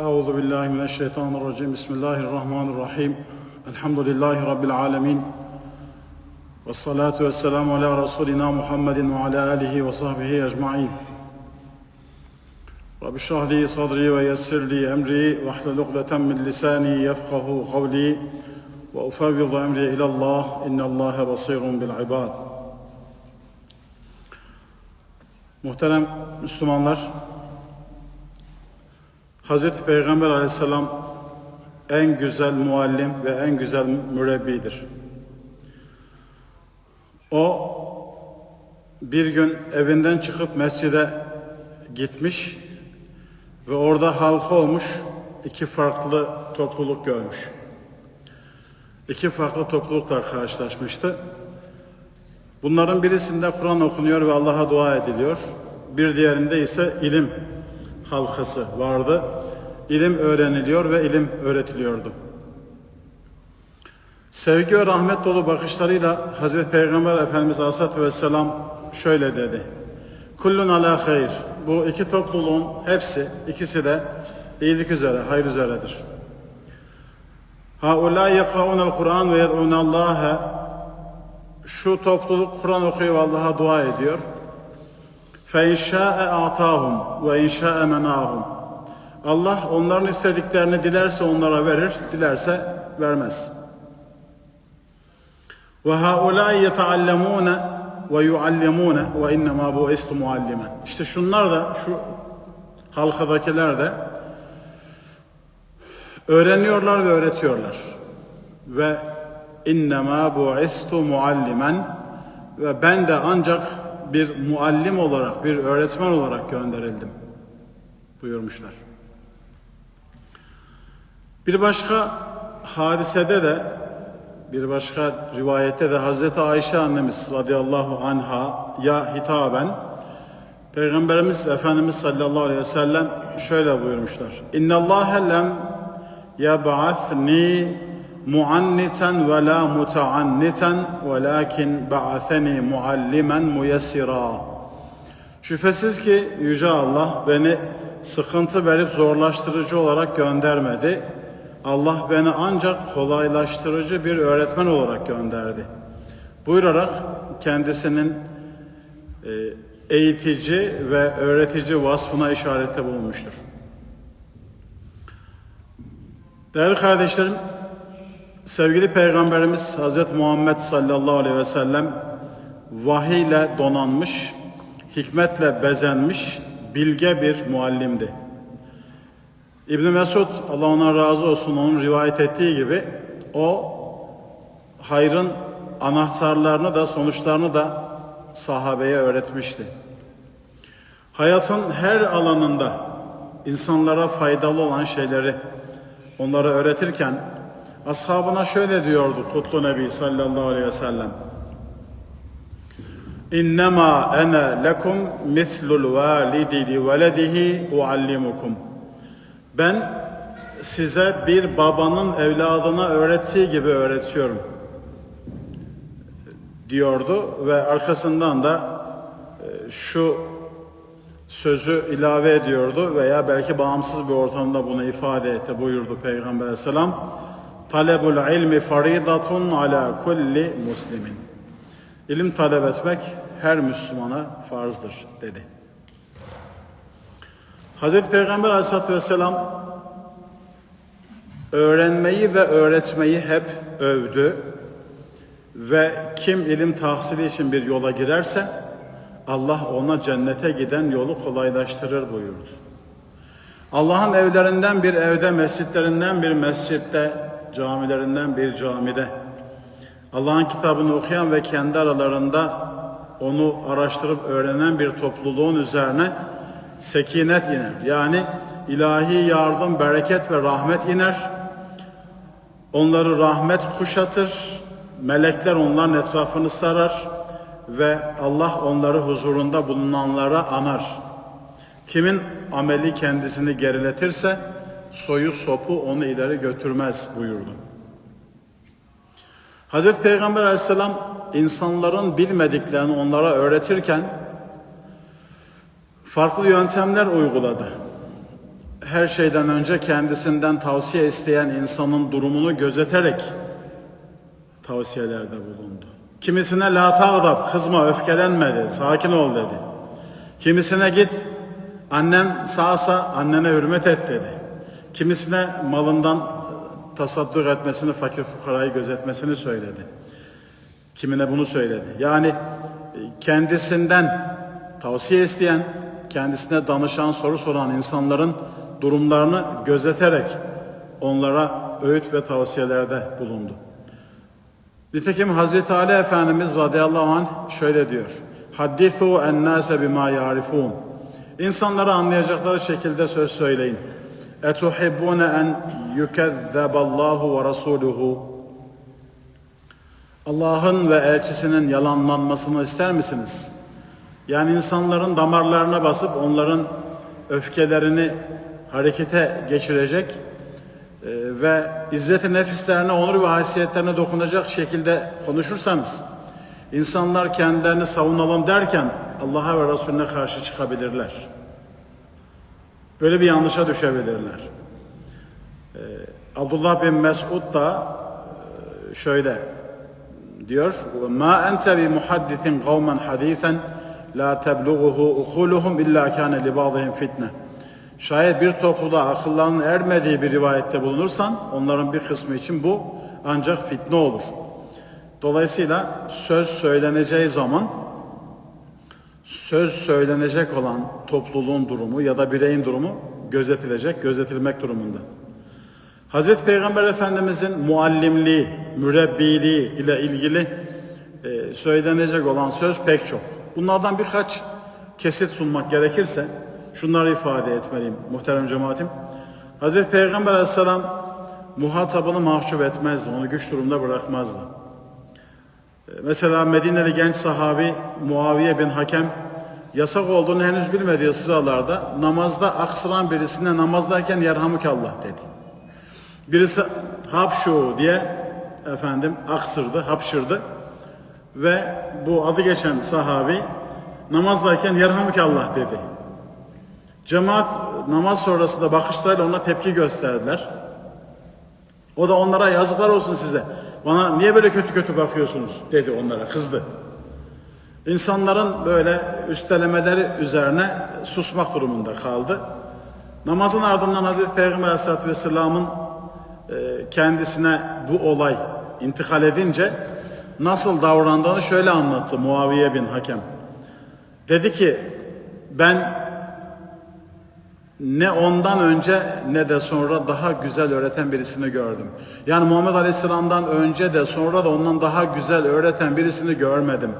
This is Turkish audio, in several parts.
Euzu billahi mineşşeytanirracim. Bismillahirrahmanirrahim. Elhamdülillahi rabbil alamin. Ves salatu vesselamu ala rasulina Muhammedin ve ala alihi ve sahbihi ecmaîn. Rabbi şrah li sadri ve yessir li emri ve hlul ukdeten min lisani yefkahu kavli ve ufevvidu emri ila Allah. İnnallâhe basirun bil ibad. Muhterem Müslümanlar, Hazreti Peygamber aleyhisselam en güzel muallim ve en güzel mürebbidir. O bir gün evinden çıkıp mescide gitmiş ve orada halka olmuş iki farklı topluluk görmüş. İki farklı toplulukla karşılaşmıştı. Bunların birisinde Kur'an okunuyor ve Allah'a dua ediliyor. Bir diğerinde ise ilim halkası vardı ilim öğreniliyor ve ilim öğretiliyordu. Sevgi ve rahmet dolu bakışlarıyla Hazreti Peygamber Efendimiz Aleyhisselatü Vesselam şöyle dedi. Kullun ala hayır. Bu iki topluluğun hepsi, ikisi de iyilik üzere, hayır üzeredir. Haulâ yekraûnel Kur'an ve yed'ûnallâhe Şu topluluk Kur'an okuyor ve Allah'a dua ediyor. Fe inşâ'e atâhum ve inşâ'e menâhum Allah onların istediklerini dilerse onlara verir, dilerse vermez. Ve haulâ yeteallemûne ve yuallimûne ve innemâ bu'istu muallimen. İşte şunlar da şu halkadakiler de öğreniyorlar ve öğretiyorlar. Ve innemâ bu'istu muallimen ve ben de ancak bir muallim olarak, bir öğretmen olarak gönderildim buyurmuşlar. Bir başka hadisede de bir başka rivayette de Hazreti Ayşe annemiz radıyallahu anha ya hitaben Peygamberimiz Efendimiz sallallahu aleyhi ve sellem şöyle buyurmuşlar. İnna Allah lem yeb'athni muanniten ve la mutaanniten velakin ba'atheni muallimen muyessira. Şüphesiz ki Yüce Allah beni sıkıntı verip zorlaştırıcı olarak göndermedi. Allah beni ancak kolaylaştırıcı bir öğretmen olarak gönderdi. Buyurarak kendisinin e, eğitici ve öğretici vasfına işarette bulunmuştur. Değerli kardeşlerim, sevgili Peygamberimiz Hz. Muhammed sallallahu aleyhi ve sellem vahiy ile donanmış, hikmetle bezenmiş, bilge bir muallimdi. İbn Mesud Allah ona razı olsun onun rivayet ettiği gibi o hayrın anahtarlarını da sonuçlarını da sahabeye öğretmişti. Hayatın her alanında insanlara faydalı olan şeyleri onlara öğretirken ashabına şöyle diyordu Kutlu Nebi sallallahu aleyhi ve sellem. İnnemâ ene lekum mislul validi li veledihi uallimukum. Ben size bir babanın evladına öğrettiği gibi öğretiyorum diyordu ve arkasından da e, şu sözü ilave ediyordu veya belki bağımsız bir ortamda bunu ifade etti buyurdu Peygamber Aleyhisselam. Talebul ilmi faridatun ala kulli muslimin. İlim talep etmek her Müslümana farzdır dedi. Hazreti Peygamber Aleyhisselatü Vesselam öğrenmeyi ve öğretmeyi hep övdü ve kim ilim tahsili için bir yola girerse Allah ona cennete giden yolu kolaylaştırır buyurdu. Allah'ın evlerinden bir evde, mescitlerinden bir mescitte, camilerinden bir camide Allah'ın kitabını okuyan ve kendi aralarında onu araştırıp öğrenen bir topluluğun üzerine sekinet iner. Yani ilahi yardım, bereket ve rahmet iner. Onları rahmet kuşatır. Melekler onların etrafını sarar ve Allah onları huzurunda bulunanlara anar. Kimin ameli kendisini geriletirse soyu sopu onu ileri götürmez buyurdu. Hazreti Peygamber aleyhisselam insanların bilmediklerini onlara öğretirken farklı yöntemler uyguladı. her şeyden önce kendisinden tavsiye isteyen insanın durumunu gözeterek tavsiyelerde bulundu. Kimisine la tağdab, kızma, öfkelenme dedi, sakin ol dedi. Kimisine git, annen sağsa annene hürmet et dedi. Kimisine malından tasadduk etmesini, fakir fukarayı gözetmesini söyledi. Kimine bunu söyledi. Yani kendisinden tavsiye isteyen, kendisine danışan, soru soran insanların durumlarını gözeterek onlara öğüt ve tavsiyelerde bulundu. Nitekim Hazreti Ali Efendimiz radıyallahu anh şöyle diyor. Haddithu ennâse bima yarifun. İnsanlara anlayacakları şekilde söz söyleyin. Etuhibbune en yukezzeballahu ve rasuluhu. Allah'ın ve elçisinin yalanlanmasını ister misiniz? Yani insanların damarlarına basıp onların öfkelerini harekete geçirecek e, ve izzet-i nefislerine, onur ve haysiyetlerine dokunacak şekilde konuşursanız insanlar kendilerini savunalım derken Allah'a ve Resulüne karşı çıkabilirler. Böyle bir yanlışa düşebilirler. Ee, Abdullah bin Mesud da e, şöyle diyor. Ma ente bi muhaddisin kavmen hadisen la teblughuhu ukuluhum illa kana li ba'dihim fitne. Şayet bir topluluğa akıllarının ermediği bir rivayette bulunursan onların bir kısmı için bu ancak fitne olur. Dolayısıyla söz söyleneceği zaman söz söylenecek olan topluluğun durumu ya da bireyin durumu gözetilecek, gözetilmek durumunda. Hazreti Peygamber Efendimizin muallimliği, mürebbiliği ile ilgili e, söylenecek olan söz pek çok. Bunlardan birkaç kesit sunmak gerekirse şunları ifade etmeliyim muhterem cemaatim. Hazreti Peygamber Aleyhisselam muhatabını mahcup etmezdi, onu güç durumda bırakmazdı. E, Mesela Medineli genç sahabi Muaviye bin Hakem yasak olduğunu henüz bilmediği sıralarda namazda aksıran birisine namazdayken yerhamukallah dedi. Birisi hapşu diye efendim aksırdı, hapşırdı ve bu adı geçen sahabi namazdayken yerhamukallah dedi. Cemaat namaz sonrasında bakışlarıyla ona tepki gösterdiler. O da onlara yazıklar olsun size. Bana niye böyle kötü kötü bakıyorsunuz dedi onlara kızdı. İnsanların böyle üstelemeleri üzerine susmak durumunda kaldı. Namazın ardından Hazreti Peygamber Aleyhisselatü Vesselam'ın e, kendisine bu olay intikal edince nasıl davrandığını şöyle anlattı Muaviye bin Hakem. Dedi ki ben ne ondan önce ne de sonra daha güzel öğreten birisini gördüm. Yani Muhammed Aleyhisselam'dan önce de sonra da ondan daha güzel öğreten birisini görmedim.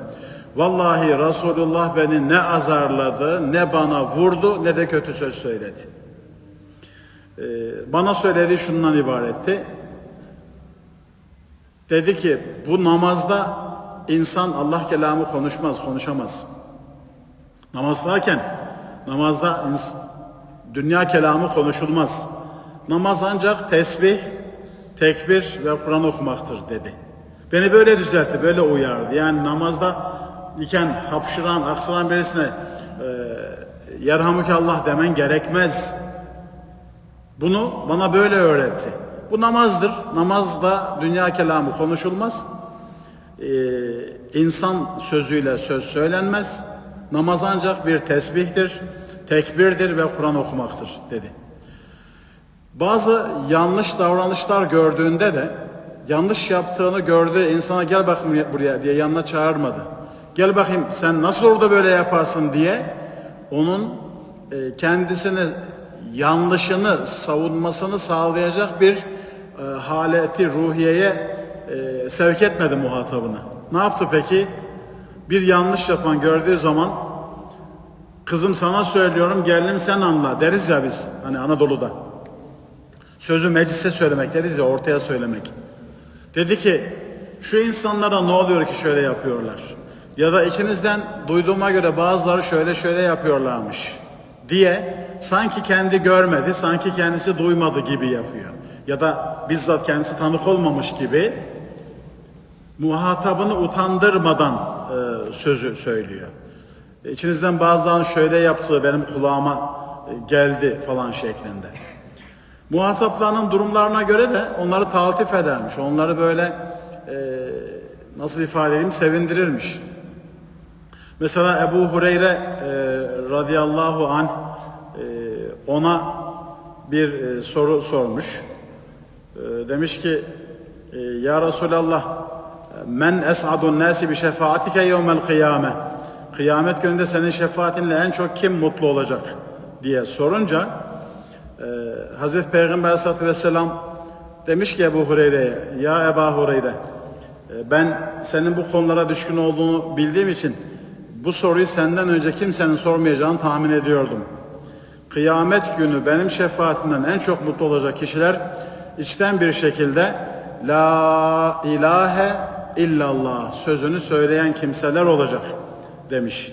Vallahi Resulullah beni ne azarladı, ne bana vurdu, ne de kötü söz söyledi. Ee, bana söylediği şundan ibaretti. Dedi ki bu namazda insan Allah kelamı konuşmaz, konuşamaz. Namazdayken namazda dünya kelamı konuşulmaz. Namaz ancak tesbih, tekbir ve Kur'an okumaktır dedi. Beni böyle düzeltti, böyle uyardı. Yani namazda iken hapşıran, aksıran birisine e, yerhamukallah demen gerekmez. Bunu bana böyle öğretti. Bu namazdır. Namazda dünya kelamı konuşulmaz. Ee, insan sözüyle söz söylenmez. Namaz ancak bir tesbihtir, tekbirdir ve Kur'an okumaktır dedi. Bazı yanlış davranışlar gördüğünde de yanlış yaptığını gördüğü insana gel bakayım buraya diye yanına çağırmadı. Gel bakayım sen nasıl orada böyle yaparsın diye onun e, kendisini yanlışını savunmasını sağlayacak bir e, haleti ruhiyeye e, sevk etmedi muhatabını. Ne yaptı peki? Bir yanlış yapan gördüğü zaman kızım sana söylüyorum gelinim sen anla deriz ya biz hani Anadolu'da. Sözü meclise söylemek deriz ya ortaya söylemek. Dedi ki şu insanlara ne oluyor ki şöyle yapıyorlar? Ya da içinizden duyduğuma göre bazıları şöyle şöyle yapıyorlarmış diye sanki kendi görmedi, sanki kendisi duymadı gibi yapıyor. Ya da bizzat kendisi tanık olmamış gibi muhatabını utandırmadan e, sözü söylüyor. İçinizden bazılarının şöyle yaptığı benim kulağıma e, geldi falan şeklinde. Muhataplarının durumlarına göre de onları taltif edermiş. Onları böyle e, nasıl ifade edeyim sevindirirmiş. Mesela Ebu Hureyre e, radıyallahu an e, ona bir e, soru sormuş. E, demiş ki e, Ya Resulallah men es'adun nasi bi şefaatike yevmel kıyame Kıyamet gününde senin şefaatinle en çok kim mutlu olacak diye sorunca e, Hazreti Peygamber aleyhissalatü vesselam demiş ki Ebu Hureyre'ye Ya Ebu Hureyre e, ben senin bu konulara düşkün olduğunu bildiğim için bu soruyu senden önce kimsenin sormayacağını tahmin ediyordum. Kıyamet günü benim şefaatimden en çok mutlu olacak kişiler içten bir şekilde La ilahe illallah sözünü söyleyen kimseler olacak demiş.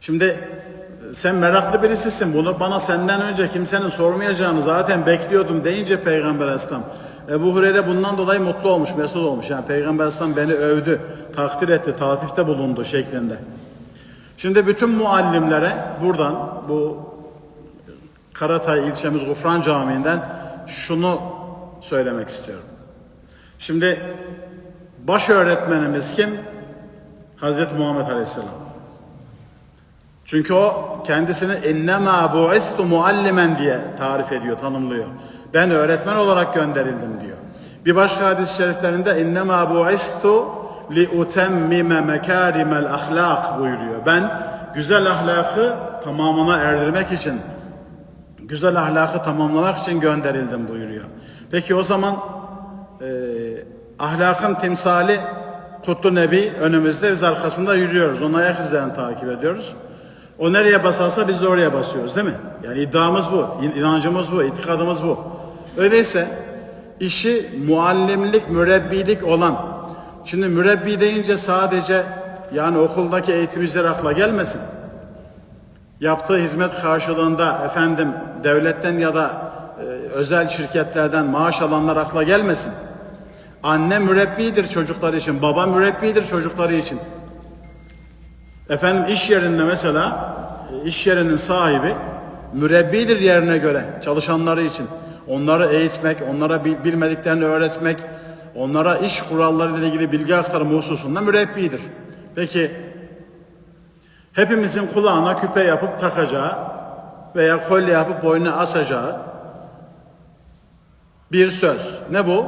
Şimdi e, sen meraklı birisisin. Bunu bana senden önce kimsenin sormayacağını zaten bekliyordum deyince Peygamber Aleyhisselam Ebu Hureyre bundan dolayı mutlu olmuş, mesut olmuş. Yani Peygamber Aleyhisselam beni övdü, takdir etti, tatifte bulundu şeklinde. Şimdi bütün muallimlere buradan bu Karatay ilçemiz Gufran Camii'nden şunu söylemek istiyorum. Şimdi baş öğretmenimiz kim? Hazreti Muhammed Aleyhisselam. Çünkü o kendisini innema bu'istu muallimen diye tarif ediyor, tanımlıyor. Ben öğretmen olarak gönderildim diyor. Bir başka hadis-i şeriflerinde innema bu'istu li utemmime mekarimel ahlak buyuruyor. Ben güzel ahlakı tamamına erdirmek için güzel ahlakı tamamlamak için gönderildim buyuruyor. Peki o zaman e, ahlakın timsali Kutlu Nebi önümüzde biz arkasında yürüyoruz. Onun ayak izlerini takip ediyoruz. O nereye basarsa biz de oraya basıyoruz değil mi? Yani iddiamız bu, inancımız bu, itikadımız bu. Öyleyse işi muallimlik, mürebbilik olan, şimdi mürebbi deyince sadece yani okuldaki eğitimciler akla gelmesin. Yaptığı hizmet karşılığında efendim devletten ya da e, özel şirketlerden maaş alanlar akla gelmesin. Anne mürebbidir çocukları için, baba mürebbidir çocukları için. Efendim iş yerinde mesela e, iş yerinin sahibi mürebbidir yerine göre çalışanları için. Onları eğitmek, onlara bilmediklerini öğretmek, onlara iş kuralları ile ilgili bilgi aktarımı hususunda mürebbidir. Peki hepimizin kulağına küpe yapıp takacağı veya kolye yapıp boynuna asacağı bir söz. Ne bu?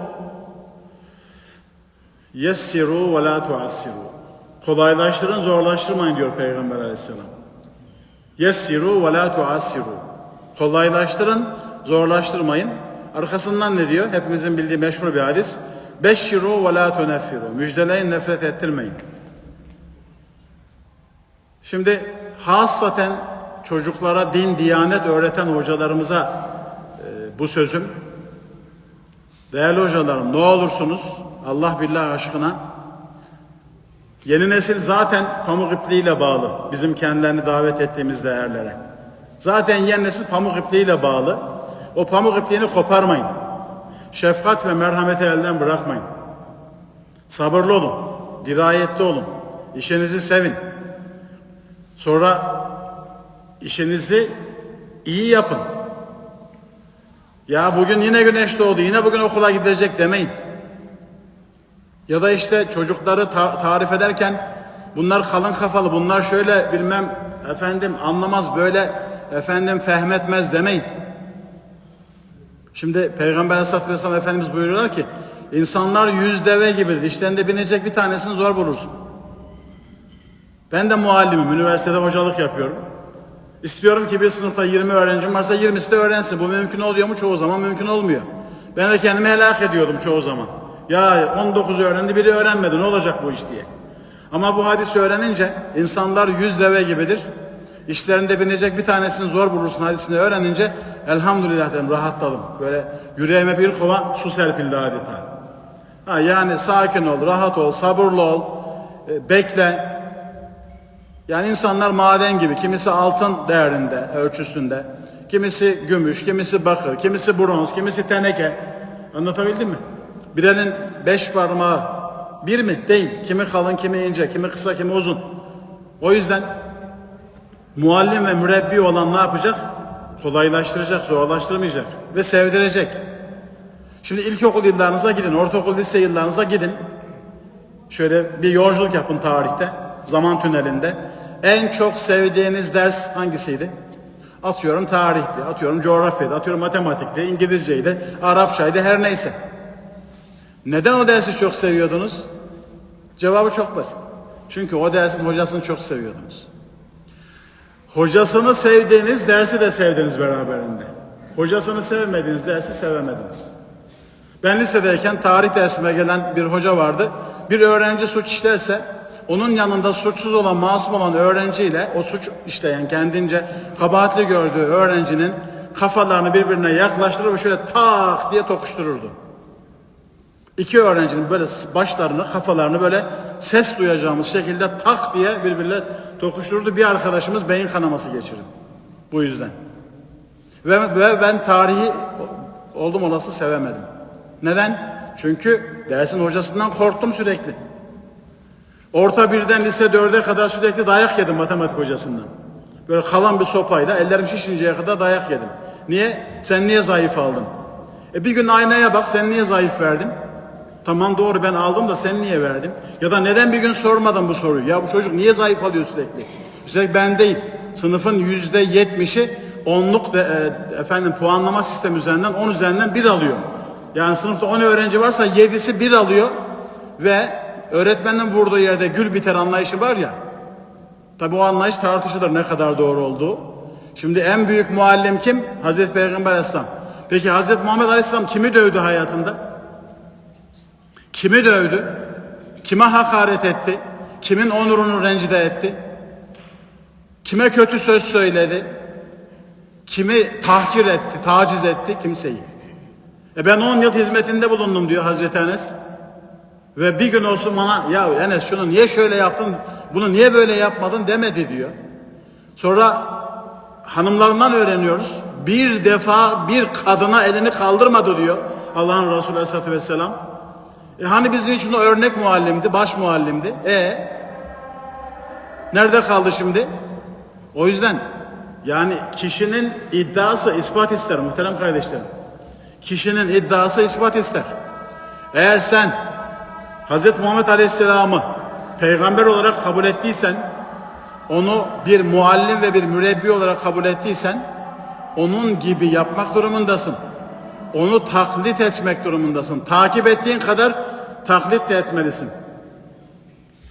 Yessiru ve la tuassiru. Kolaylaştırın, zorlaştırmayın diyor Peygamber aleyhisselam. Yessiru ve la tuassiru. Kolaylaştırın, zorlaştırmayın. Arkasından ne diyor? Hepimizin bildiği meşhur bir hadis. Beşşiru ve la tuneffiru. Müjdeleyin, nefret ettirmeyin. Şimdi hasaten çocuklara din, diyanet öğreten hocalarımıza e, bu sözüm. Değerli hocalarım ne olursunuz Allah billah aşkına yeni nesil zaten pamuk ipliğiyle bağlı bizim kendilerini davet ettiğimiz değerlere. Zaten yeni nesil pamuk ipliğiyle bağlı. O pamuk ipliğini koparmayın. Şefkat ve merhameti elden bırakmayın. Sabırlı olun, dirayetli olun. İşinizi sevin. Sonra işinizi iyi yapın. Ya bugün yine güneş doğdu, yine bugün okula gidecek demeyin. Ya da işte çocukları ta- tarif ederken bunlar kalın kafalı, bunlar şöyle bilmem efendim anlamaz böyle efendim fehmetmez demeyin. Şimdi Peygamber Aleyhisselatü Vesselam Efendimiz buyuruyorlar ki insanlar yüz deve gibidir. İşlerinde binecek bir tanesini zor bulursun. Ben de muallimim. Üniversitede hocalık yapıyorum. İstiyorum ki bir sınıfta 20 öğrencim varsa 20'si de öğrensin. Bu mümkün oluyor mu? Çoğu zaman mümkün olmuyor. Ben de kendimi helak ediyordum çoğu zaman. Ya 19 öğrendi biri öğrenmedi ne olacak bu iş diye. Ama bu hadisi öğrenince insanlar yüz deve gibidir. İşlerinde binecek bir tanesini zor bulursun hadisini öğrenince elhamdülillah dedim rahatladım. Böyle yüreğime bir kova su serpildi adeta. Ha, yani sakin ol, rahat ol, sabırlı ol, e, bekle. Yani insanlar maden gibi, kimisi altın değerinde, ölçüsünde, kimisi gümüş, kimisi bakır, kimisi bronz, kimisi teneke. Anlatabildim mi? Bir elin beş parmağı bir mi? Değil. Kimi kalın, kimi ince, kimi kısa, kimi uzun. O yüzden Muallim ve mürebbi olan ne yapacak? Kolaylaştıracak, zorlaştırmayacak ve sevdirecek. Şimdi ilkokul yıllarınıza gidin, ortaokul lise yıllarınıza gidin. Şöyle bir yolculuk yapın tarihte, zaman tünelinde. En çok sevdiğiniz ders hangisiydi? Atıyorum tarihti, atıyorum coğrafyaydı, atıyorum matematikti, İngilizceydi, Arapçaydı, her neyse. Neden o dersi çok seviyordunuz? Cevabı çok basit. Çünkü o dersin hocasını çok seviyordunuz. Hocasını sevdiğiniz dersi de sevdiniz beraberinde. Hocasını sevmediğiniz dersi sevemediniz. Ben lisedeyken tarih dersime gelen bir hoca vardı. Bir öğrenci suç işlerse onun yanında suçsuz olan, masum olan öğrenciyle o suç işleyen kendince kabahatli gördüğü öğrencinin kafalarını birbirine yaklaştırır ve şöyle tak diye tokuştururdu. İki öğrencinin böyle başlarını, kafalarını böyle ses duyacağımız şekilde tak diye birbirine tokuştururdu. Bir arkadaşımız beyin kanaması geçirdi. Bu yüzden. Ve, ve ben tarihi oldum olası sevemedim. Neden? Çünkü dersin hocasından korktum sürekli. Orta birden lise dörde kadar sürekli dayak yedim matematik hocasından. Böyle kalan bir sopayla ellerim şişinceye kadar dayak yedim. Niye? Sen niye zayıf aldın? E bir gün aynaya bak sen niye zayıf verdin? Tamam doğru ben aldım da sen niye verdin? Ya da neden bir gün sormadın bu soruyu? Ya bu çocuk niye zayıf alıyor sürekli? Üstelik ben değil. Sınıfın yüzde yetmişi onluk de, e, efendim puanlama sistemi üzerinden 10 üzerinden bir alıyor. Yani sınıfta 10 öğrenci varsa 7'si bir alıyor ve öğretmenin vurduğu yerde gül biter anlayışı var ya. Tabi o anlayış tartışılır ne kadar doğru olduğu. Şimdi en büyük muallim kim? Hazreti Peygamber Aleyhisselam. Peki Hazreti Muhammed Aleyhisselam kimi dövdü hayatında? Kimi dövdü? Kime hakaret etti? Kimin onurunu rencide etti? Kime kötü söz söyledi? Kimi tahkir etti, taciz etti? Kimseyi. E ben 10 yıl hizmetinde bulundum diyor Hazreti Enes. Ve bir gün olsun bana ya Enes şunu niye şöyle yaptın, bunu niye böyle yapmadın demedi diyor. Sonra hanımlarından öğreniyoruz. Bir defa bir kadına elini kaldırmadı diyor Allah'ın Resulü Aleyhisselatü Vesselam. E hani bizim için o örnek muallimdi, baş muallimdi. E nerede kaldı şimdi? O yüzden yani kişinin iddiası ispat ister muhterem kardeşlerim. Kişinin iddiası ispat ister. Eğer sen Hz. Muhammed Aleyhisselam'ı peygamber olarak kabul ettiysen, onu bir muallim ve bir mürebbi olarak kabul ettiysen, onun gibi yapmak durumundasın. Onu taklit etmek durumundasın. Takip ettiğin kadar taklit de etmelisin.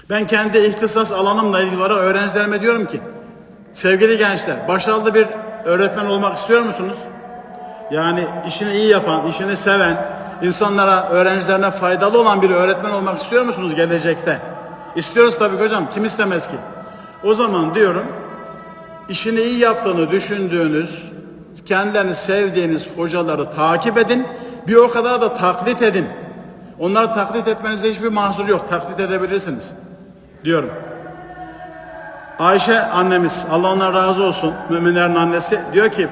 Ben kendi ihtisas alanımla ilgili olarak öğrencilerime diyorum ki, sevgili gençler, başarılı bir öğretmen olmak istiyor musunuz? Yani işini iyi yapan, işini seven, insanlara, öğrencilerine faydalı olan bir öğretmen olmak istiyor musunuz gelecekte? İstiyoruz tabii hocam, kim istemez ki? O zaman diyorum, işini iyi yaptığını düşündüğünüz, kendilerini sevdiğiniz hocaları takip edin, bir o kadar da taklit edin. Onları taklit etmenizde hiçbir mahsur yok, taklit edebilirsiniz diyorum. Ayşe annemiz, Allah ondan razı olsun, müminlerin annesi diyor ki,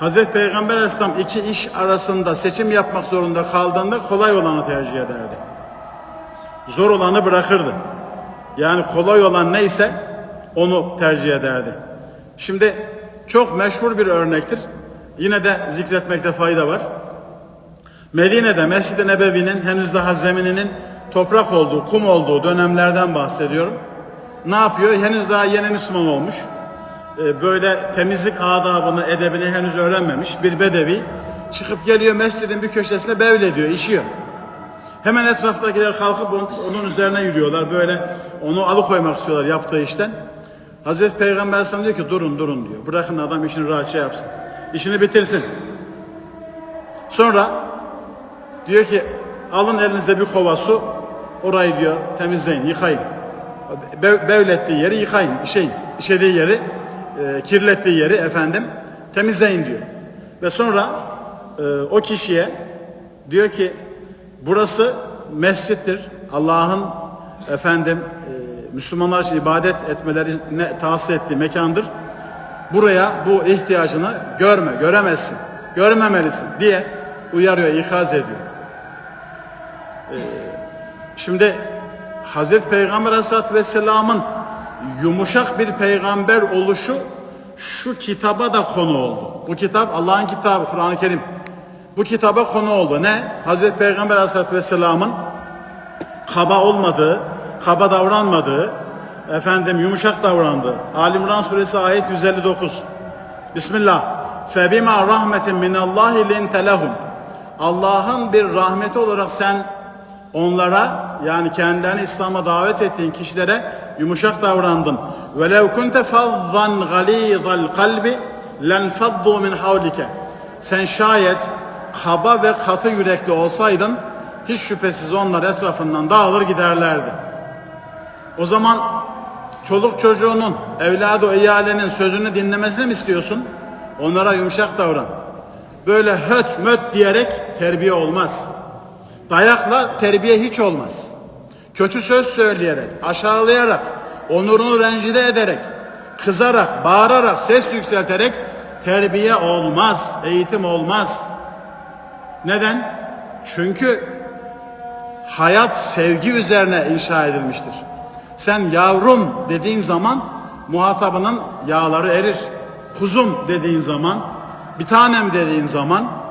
Hazreti Peygamber Aleyhisselam iki iş arasında seçim yapmak zorunda kaldığında kolay olanı tercih ederdi. Zor olanı bırakırdı. Yani kolay olan neyse onu tercih ederdi. Şimdi çok meşhur bir örnektir. Yine de zikretmekte fayda var. Medine'de Mescid-i Nebevi'nin henüz daha zemininin toprak olduğu, kum olduğu dönemlerden bahsediyorum. Ne yapıyor? Henüz daha yeni Müslüman olmuş. Ee, böyle temizlik adabını, edebini henüz öğrenmemiş bir bedevi çıkıp geliyor mescidin bir köşesine bevlediyor, işiyor. Hemen etraftakiler kalkıp onun üzerine yürüyorlar. Böyle onu alıkoymak istiyorlar yaptığı işten. Hazreti Peygamber Aleyhisselam diyor ki durun durun diyor. Bırakın adam işini rahatça yapsın. İşini bitirsin. Sonra diyor ki alın elinizde bir kova su. Orayı diyor temizleyin, yıkayın. Be bevlettiği yeri yıkayın. Şey, işediği yeri, e, kirlettiği yeri efendim temizleyin diyor. Ve sonra e, o kişiye diyor ki burası mescittir. Allah'ın efendim e, Müslümanlar için ibadet etmelerine tahsis ettiği mekandır. Buraya bu ihtiyacını görme, göremezsin, görmemelisin diye uyarıyor, ikaz ediyor. Ee, şimdi Hazreti Peygamber Aleyhisselatü Vesselam'ın yumuşak bir peygamber oluşu şu kitaba da konu oldu. Bu kitap Allah'ın kitabı Kur'an-ı Kerim. Bu kitaba konu oldu. Ne? Hazreti Peygamber Aleyhisselatü Vesselam'ın kaba olmadığı, kaba davranmadığı, efendim yumuşak davrandığı. Ali İmran suresi ayet 159. Bismillah. Febima rahmetin minallahi linte lehum. Allah'ın bir rahmeti olarak sen onlara yani kendilerini İslam'a davet ettiğin kişilere yumuşak davrandın. Velev kunte fazzan galizal kalbi len faddu min havlike. Sen şayet kaba ve katı yürekli olsaydın hiç şüphesiz onlar etrafından dağılır giderlerdi. O zaman çoluk çocuğunun, evladı iyalenin sözünü dinlemesini mi istiyorsun? Onlara yumuşak davran. Böyle höt möt diyerek terbiye olmaz. Dayakla terbiye hiç olmaz. Kötü söz söyleyerek, aşağılayarak, onurunu rencide ederek, kızarak, bağırarak, ses yükselterek terbiye olmaz, eğitim olmaz. Neden? Çünkü hayat sevgi üzerine inşa edilmiştir. Sen yavrum dediğin zaman muhatabının yağları erir. Kuzum dediğin zaman, bir tanem dediğin zaman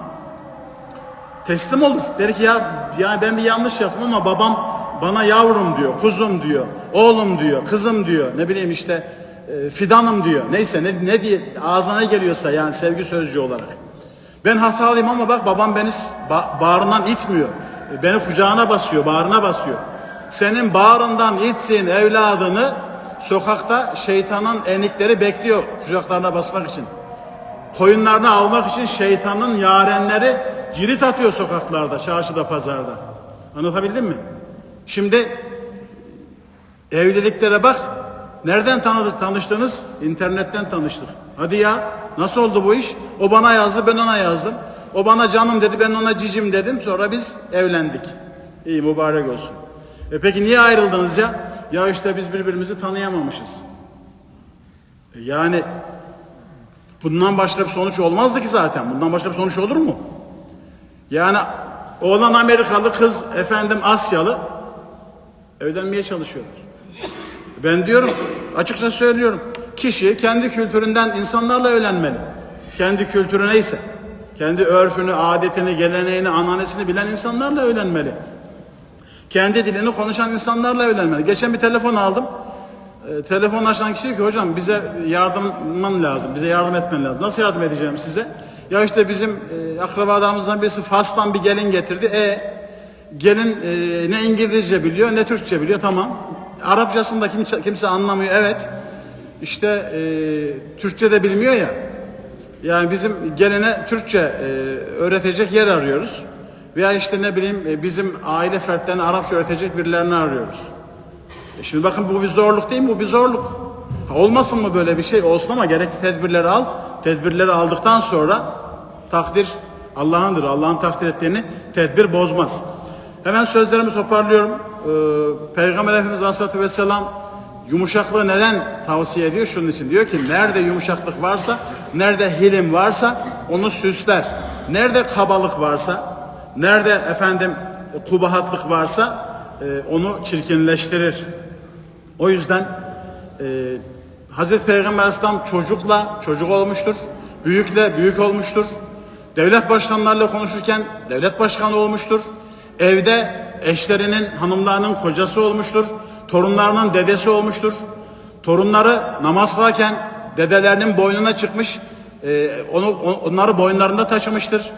teslim olur. Der ki ya, ya ben bir yanlış yaptım ama babam bana yavrum diyor, kuzum diyor, oğlum diyor, kızım diyor, ne bileyim işte e, fidanım diyor. Neyse ne, ne diye ağzına ne geliyorsa yani sevgi sözcüğü olarak. Ben hatalıyım ama bak babam beni ba- bağrından itmiyor. E, Beni kucağına basıyor, bağrına basıyor. Senin bağrından itsin evladını sokakta şeytanın enikleri bekliyor kucaklarına basmak için. Koyunlarını almak için şeytanın yarenleri cirit atıyor sokaklarda, çarşıda, pazarda. Anlatabildim mi? Şimdi evliliklere bak. Nereden tanıdık, tanıştınız? İnternetten tanıştık. Hadi ya, nasıl oldu bu iş? O bana yazdı, ben ona yazdım. O bana canım dedi, ben ona cicim dedim. Sonra biz evlendik. İyi, mübarek olsun. E peki niye ayrıldınız ya? Ya işte biz birbirimizi tanıyamamışız. E yani bundan başka bir sonuç olmazdı ki zaten. Bundan başka bir sonuç olur mu? Yani oğlan Amerikalı, kız efendim Asyalı evlenmeye çalışıyorlar. Ben diyorum, açıkça söylüyorum. Kişi kendi kültüründen insanlarla evlenmeli. Kendi kültürü neyse. Kendi örfünü, adetini, geleneğini, ananesini bilen insanlarla evlenmeli. Kendi dilini konuşan insanlarla evlenmeli. Geçen bir telefon aldım. E, telefon açan kişi diyor ki hocam bize yardımın lazım, bize yardım etmen lazım. Nasıl yardım edeceğim size? Ya işte bizim e, akrabalarımızdan birisi Fas'tan bir gelin getirdi. E gelin e, ne İngilizce biliyor ne Türkçe biliyor tamam. Arapçasını da kimse, kimse anlamıyor evet. İşte e, Türkçe de bilmiyor ya. Yani bizim geline Türkçe e, öğretecek yer arıyoruz. Veya işte ne bileyim e, bizim aile fertlerine Arapça öğretecek birilerini arıyoruz. E şimdi bakın bu bir zorluk değil mi? Bu bir zorluk. Ha, olmasın mı böyle bir şey? Olsun ama gerekli tedbirleri al. Tedbirleri aldıktan sonra takdir Allah'ındır. Allah'ın takdir ettiğini tedbir bozmaz. Hemen sözlerimi toparlıyorum. Ee, Peygamber Efendimiz Aleyhisselatü Vesselam yumuşaklığı neden tavsiye ediyor? Şunun için diyor ki nerede yumuşaklık varsa, nerede hilim varsa onu süsler. Nerede kabalık varsa, nerede efendim kubahatlık varsa e, onu çirkinleştirir. O yüzden e, Hazreti Peygamber Aleyhisselam çocukla çocuk olmuştur. Büyükle büyük olmuştur. Devlet başkanlarıyla konuşurken devlet başkanı olmuştur. Evde eşlerinin, hanımlarının kocası olmuştur. Torunlarının dedesi olmuştur. Torunları namaz kılarken dedelerinin boynuna çıkmış, e, onu, onları boynlarında taşımıştır.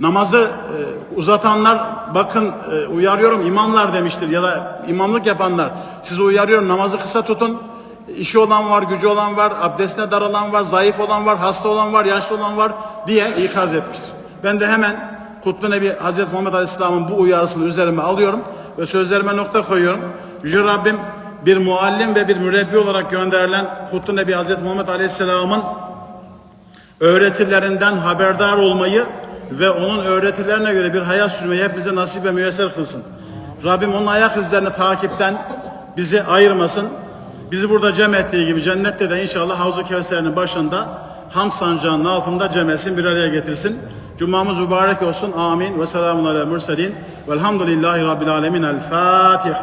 Namazı e, uzatanlar bakın e, uyarıyorum imamlar demiştir ya da imamlık yapanlar sizi uyarıyorum namazı kısa tutun. İşi olan var, gücü olan var, abdestine daralan var, zayıf olan var, hasta olan var, yaşlı olan var diye ikaz etmiştir. Ben de hemen Kutlu Nebi Hazreti Muhammed Aleyhisselam'ın bu uyarısını üzerime alıyorum ve sözlerime nokta koyuyorum. Yüce Rabbim bir muallim ve bir mürebbi olarak gönderilen Kutlu Nebi Hazreti Muhammed Aleyhisselam'ın öğretilerinden haberdar olmayı ve onun öğretilerine göre bir hayat sürmeyi hepimize nasip ve müyesser kılsın. Rabbim onun ayak izlerini takipten bizi ayırmasın. Bizi burada cem ettiği gibi cennette de inşallah Havzu Kevser'in başında ham sancağının altında cem etsin, bir araya getirsin. Cumamız mübarek olsun. Amin. Ve selamun aleyhi mürselin. Velhamdülillahi Rabbil alemin. El Fatiha.